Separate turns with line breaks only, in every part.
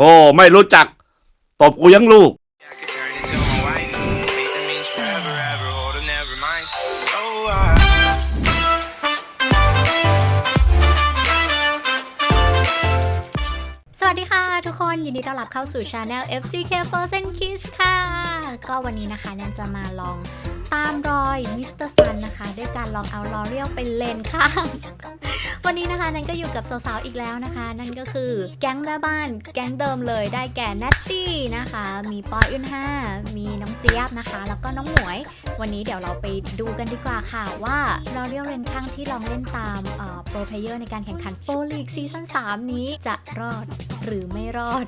โอ้ไม่รู้จัก ตบกูยังลูก
สวัสดีค่ะทุกคนยินดีต้อนรับเข้าสู่ช anel FCK Frozen Kiss ค่ะ ก็วันนี้นะคะแนนจะมาลองตามรอยมิสเตอร์ซันนะคะ ด้วยการลองเอาลอเรียลเป็นเลนข้าง วันนี้นะคะแนนก็อยู่กับสาวๆอีกแล้วนะคะ นั่นก็คือแก๊งแม่บ้านแก๊งเดิมเลยได้แก่แนตตี้นะคะ มีปอยอึนห้ามีน้องเจี๊ยบนะคะ แล้วก็น้องหมวย วันนี้เดี๋ยวเราไปดูกันดีกว่าค่ะว่าลอเรียลเลนข้างที่ลองเล่นตามโปรเพเยอร์ในการแข่งขันโปรลีกซีซั่น3นี้จะรอดหรือไม่รอด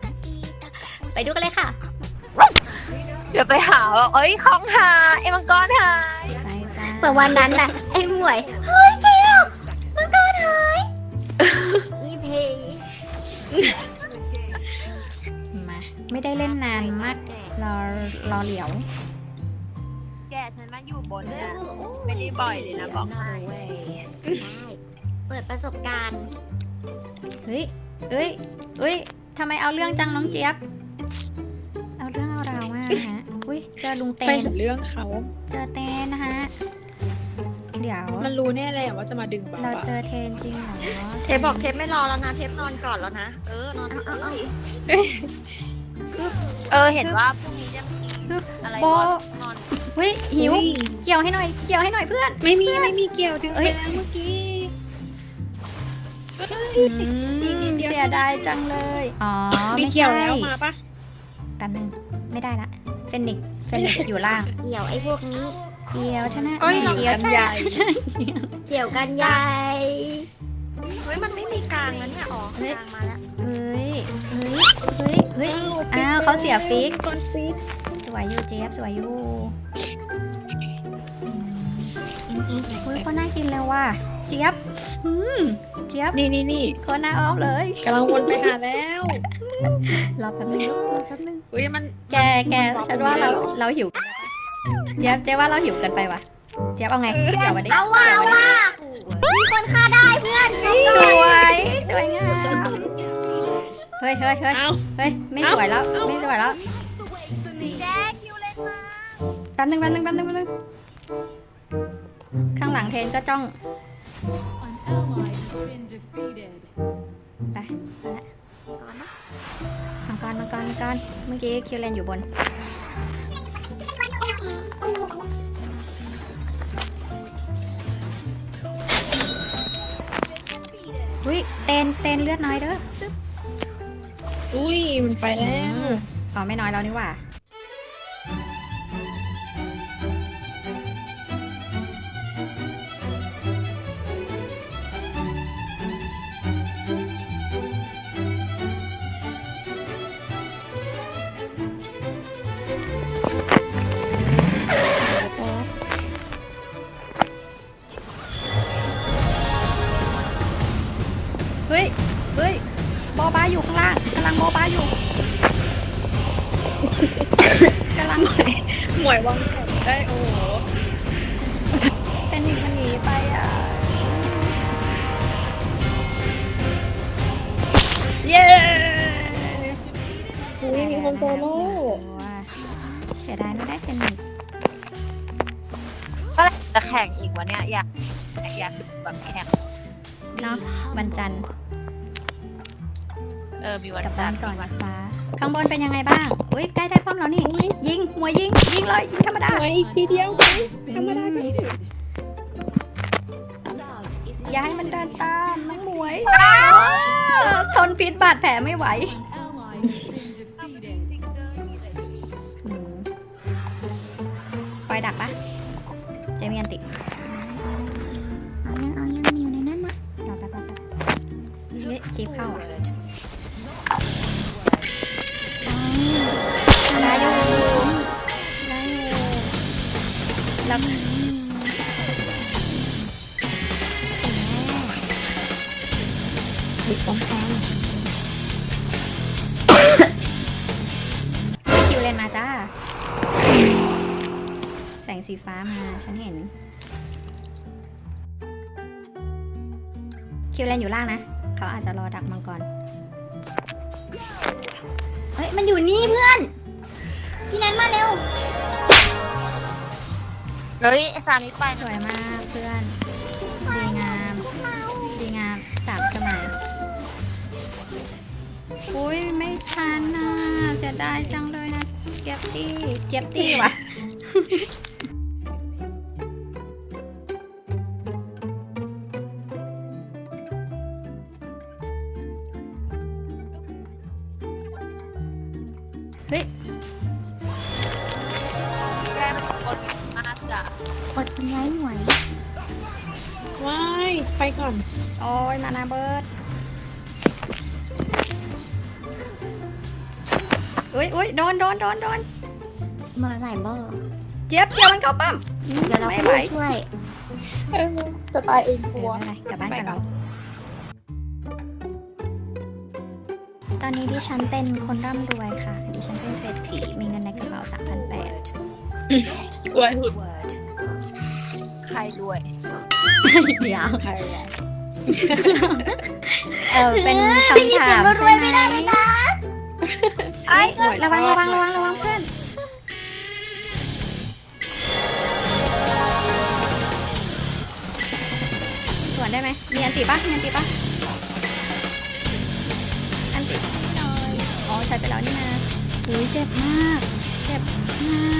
ไปดูกันเลยค่ะ
เดี๋ยวไปหาว่าเอ้ยของหายไอ้มังกรหาย
ไปจ้า
เหมือนวันนั้นน่ะไอ้หมวยเฮ้ย มา
ไม่ได้เล่นนานมากรอรอเหลียว
แกฉันมาอยู่บนเนี่ยไม่ได้บ่อยเลยนะบอกให้
เปิดประสบการณ์
เฮ้ยเอ้ยเอ้ยทำไมเอาเรื่องจังน้องเจี๊ยบ เอาเรื่องเอาราวมากนะฮะ อุ้ยเจอลุงเต
ไป
น
เห็นเรื่องเขา
เจอเตนนะฮะ เดี๋ยว
มันรู้แน่เลยอะว่าจะมาดึงเบา
เรา
อะ
เจอเทนจริงเหรอ
เทปบอกเทปไม่รอแล้วนะ เทปนอนก่อนแล้วนะ เออนอนเอาเอา
เออเห็นว่าพรุ่งนี้จะมี
ฮึบ
อะไร
โบ
นอนนอน
เฮ้ยหิว
อุ๊ย
เกี่ยวให้หน่อย เกี่ยวให้หน่อยเพื่อน
ไม่มีไม่มีเกี่ยวดึง
เอ้
ไป
ย
แล้วเมื่อกี้
อืม
นิดเดียว
เสียดายจังเลย อ๋อ
มี
ไม่
เกี่
ใช่
ยวแล้วมาปะ
แป๊บนึง ไม่ได้ละ เฟนิกซ์เฟนิกซ์อยู่ล่าง
เกี่ยวไอ้พวกนี้
เกี่ยวชนะ
เอ้ย
เกี่ยวใช่
กันใหญ่
ใช่
เกี่ยวกันใหญ่
เฮ้ยมันไม่มีกลางนั้นเนี่ยอ๋อกลางมาแล้ว
เฮ้ย เฮ้ย เฮ้ย เฮ้ย อ้าวเขาเสียฟิก
ก่อนฟิก
สวยอยู่เจี๊ยบสวยอยู่เฮ้ยก็น่ากินเลยว่ะ เจี๊ยบอืมเจี๊ยบ
นี่นี่นี่
โคนน่าออฟเลย
กำลังวนไปหาแล้ว
รอแป๊บนึงลูกรอแป๊บนึง
อุ้ยมัน
แกแกฉันว่าเราเราหิวกันไปปะ เจี๊ยบเจ๊ว่าเราหิวกันไปว่ะ เจี๊ยบเอาไงเดี๋ยววันนี้
เอาว่าเอาว่ามีคนฆ่าได้เพื่อน
สวยสวยงามเฮ้ยเฮ้ยเฮ้ย
เอา
เฮ้ยไม่สวยแล้วไม่สวยแล้ว
แจ๊คคิวเล่นมา
แป๊บนึงแป๊บนึงแป๊บนึงแป๊บนึงข้างหลังเทนก็จ้อง
An ally has been defeated.
ไปไปละมังกรมังกรมังกรเมื่อกี้คิวเลนอยู่บน อุ้ยเตนเตนเลือดน้อยเด้อ
อุ้ย มันไปแล้ว
อ๋อไม่น้อยแล้วนี่หว่า เฮ้ย เฮ้ยโบบาอยู่ข้างล่างกำลังโบบาอยู่กำลัง
หมวยวางแผนได้โอ้โห
เป็นหนีมันหนีไปอะ เย้
อุ้ยมีคนโซโล่
เสียดายไม่ได้เป็นหนึ่ง
ก็จะแข่งอีกวะเนี่ยอยากอยากดูแบบแข่ง
เนาะวันจันทร์
เออมีวัน
กลับ
จั
บ้านน
ทร์
ก่อน
มีวัน
นะจ๊ะข้างบนเป็นยังไงบ้างอุ้ยใกล้ได้ป้อมแล้วนี่
อุ้ย
ยิงมวยยิง ยิงเลยยิงธรรมดา
ไว้อีกทีเดียว
Has been defeated.
อย่าให้มันเดินตามน้องหมวยทนพิษบาดแผลไม่ไหว
An ally has been defeated.
อืมปล่อยดักปะเจมีอันติ คลิปเข้าอะได้อยู่ได้อยู่แล้วบิดป้อมป้อมคิวเลนมาจ้า แสงสีฟ้ามา ฉันเห็น คิวเลนอยู่ล่างนะ เขาอาจจะรอดักมังกร
เฮ้ย มันอยู่นี่เพื่อน พี่แนนมาเร็ว
เฮ้ยไอ้สามีไป
สวยมากเพื่อน ดีงาม ดีงามสามสมัยอุ้ยไม่ทันนะเสียดายจังเลยนะ เจ็บตี้เจ็บตี้วะ
ไปก่อน
โอ้ยมานาเบิร์ดอุ้ยอุ้ยโดนโดนโดนโดน
มาไหนบ่
เจี๊ยบเจี๊ยบมันเข้าปั้ม
เดี๋ยวเรา
ไม่
ไป
ไหว
ช่วย
เออจะตายเอง
เอก
ลัว
อไม่เป็นไรกลับบ้าน
ไป
กัน
ก่
เรา
อน
ตอนนี้ดิฉันเป็นคนร่ำรวยค่ะ ดิฉันเป็นเศรษฐีมีเงินในกระเป๋าสามพันแปด
อวยหุด
ใครด้วย
เดี๋ยว
ใครอะ
เออเป็นคำ
เสีย
ถาม
รวย
ใช่
ไห
ม
ได้ไหมคะ
เอ้ระวังระวังระ
วั
งระวังเพื่อนสวนได้ไหมมีอันติปะมีอันติปะอันติหน่อยอ๋อใช้ไปแล้วนี่นะหูยเจ็บมาก เจ็บมาก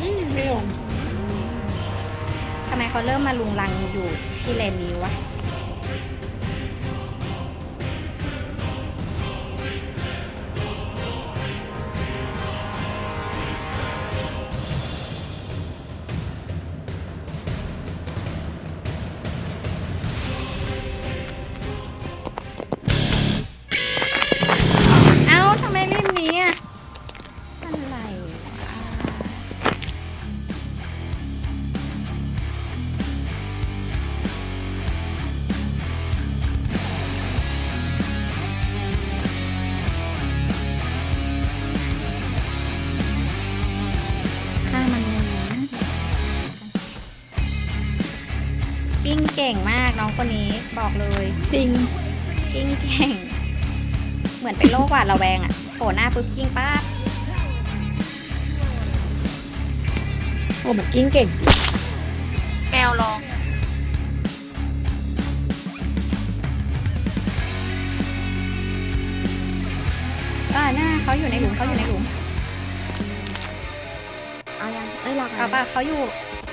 อืม
ไม่ลง
ทำไมเขาเริ่มมาลุงลังอยู่ที่เลนนี้วะ อกเลย
จริง
กิ้งเก่ง เหมือนเป็นโรคหวาดระแวงอะโผล่หน้าปุ๊บกิ้งป้าบ
โอ้แบบกิ้งเก่ง
แมวลอง
อ่าหน้าเขาอยู่ในหลุมเขาอยู่ในหลุม
เอายังเอ้ยรอกัน
เอาป่ะเขาอยู่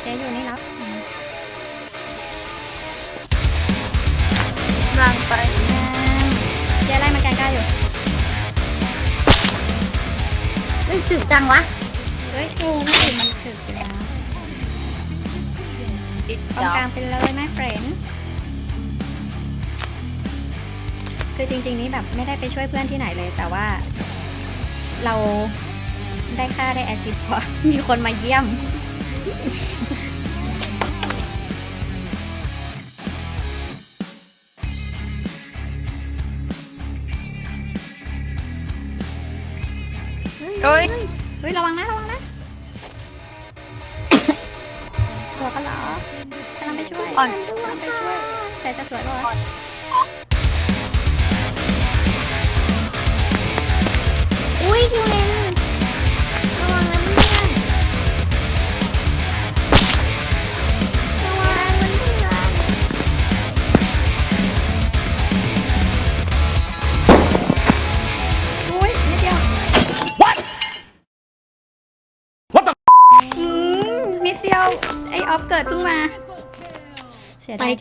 เจ๊อยู่นี่แล้ว เฮ้
ยสึกจังวะ
เฮ้ยโอ้ยมันถึกอยู่แล้ว
ติด
ตรง
ยาว
กลางไปเลยแม่เฟรนคือจริง ๆ นี้แบบไม่ได้ไปช่วยเพื่อนที่ไหนเลย แต่ว่า เราได้ค่าได้แอซิดเพราะมีคนมาเยี่ยม
เฮ้ย
เฮ้ย ระวังนะ ระวังนะตัวกันเหรอกำลังไปช่วย
อ่อน
กำลังไปช่วย แต่จะสวยป่าวะ
อุ้ยคิวเลน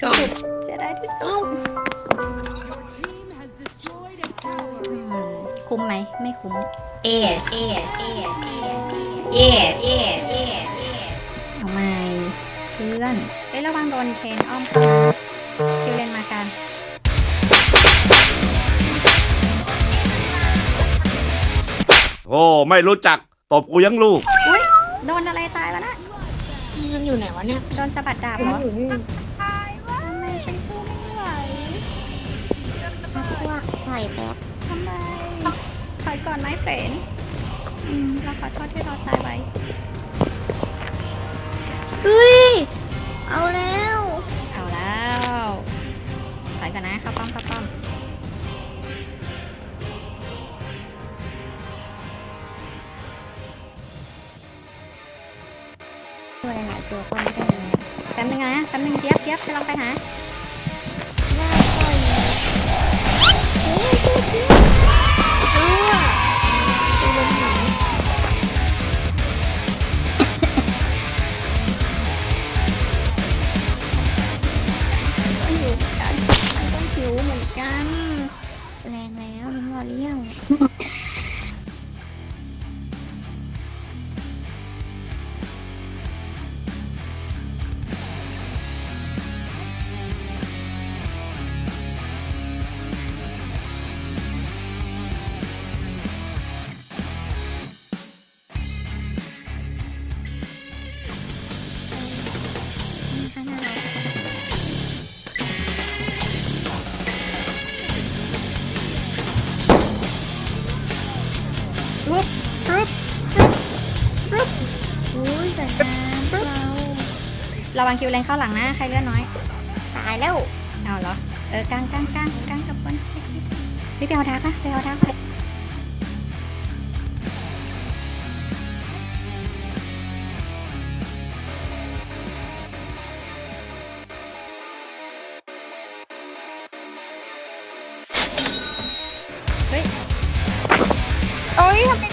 ก่
อน
เสีดาที่สุดคุ้มไหมไม่คุ้ม yes yes yes yes yes yes ทำไมเพื่อนเอ้ยระวังโดนเทนอ้อ้ามคิวเลนมากัน
โอ้ไม่รู้จัก
ตบกูยังลูก
อุ้ยโดนอะไรตายแล้วนะ
มันอยู่ไหนวะเนี่ย
โดนสะบัดดาบเหรอ
อย
แป๊บ
ทำไมถอยก่อนไหมเฟรนอืมเราขอโทษที่เราตายไป
เฮ้ย เอาแล้ว
เอาแล้วถอยก่อนนะเข้าป้อมเข้าป้อม
ตัวหลายๆตัวก็ไม่ได้เลย
แป๊บนึงนะแป๊บนึงเจี๊ยบเจี๊ยบจะลองไปหา Thank
you. ระ
วังคิวเลนเข้าหลังนะ ใครเลือดน้อย
ตายแล้ว
เอาเหรอ เออกลางกลางกลางกลางกับบนพี่ไปเอาดาร์กนะไปเอาดาร์กไปเฮ้ย
โอ้ยทำไม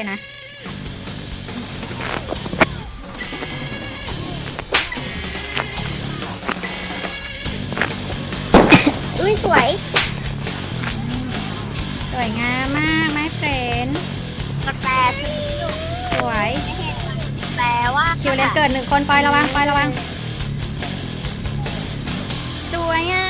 เอาเลยนะขึ้นเลยนะ
อุ้ยสวย
สวยงามมากไม้เฟรน
แปลฉันอยู่
สวย
แปลว่า
คิวเลนเกิดหนึ่งคนปล่อยระวังปล่อยระวัง สวยงา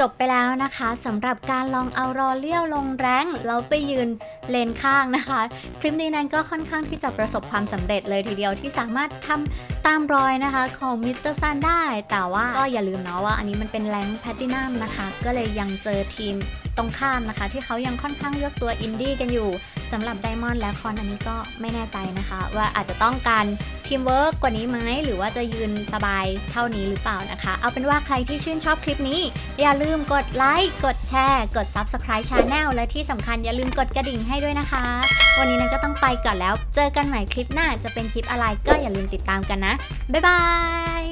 จบไปแล้วนะคะสำหรับการลองเอารอเลี้ยวลงแรงแล้วไปยืนเลนข้างนะคะคลิปนี้นั้นก็ค่อนข้างที่จะประสบความสำเร็จเลยทีเดียวที่สามารถทำตามรอยนะคะของมิสเตอร์ซันได้ แต่ว่าก็อย่าลืมเนาะว่าอันนี้มันเป็นแรงแพตตินัมนะคะ ก็เลยยังเจอทีม ตรงข้ามนะคะ ที่เขายังค่อนข้างเลือกตัวอินดี้กันอยู่สำหรับไดมอนด์และคอนอันนี้ก็ไม่แน่ใจนะคะ ว่าอาจจะต้องการทีมเวิร์กกว่านี้ไหมหรือว่าจะยืนสบายเท่านี้หรือเปล่านะคะ เอาเป็นว่าใครที่ชื่นชอบคลิปนี้ อย่าลืมกดไลค์กดแชร์กด Subscribe Channel และที่สำคัญอย่าลืมกดกระดิ่งให้ด้วยนะคะ วันนี้นันก็ต้องไปก่อนแล้ว เจอกันใหม่คลิปหน้าจะเป็นคลิปอะไรก็อย่าลืมติดตามกันนะบ๊ายบาย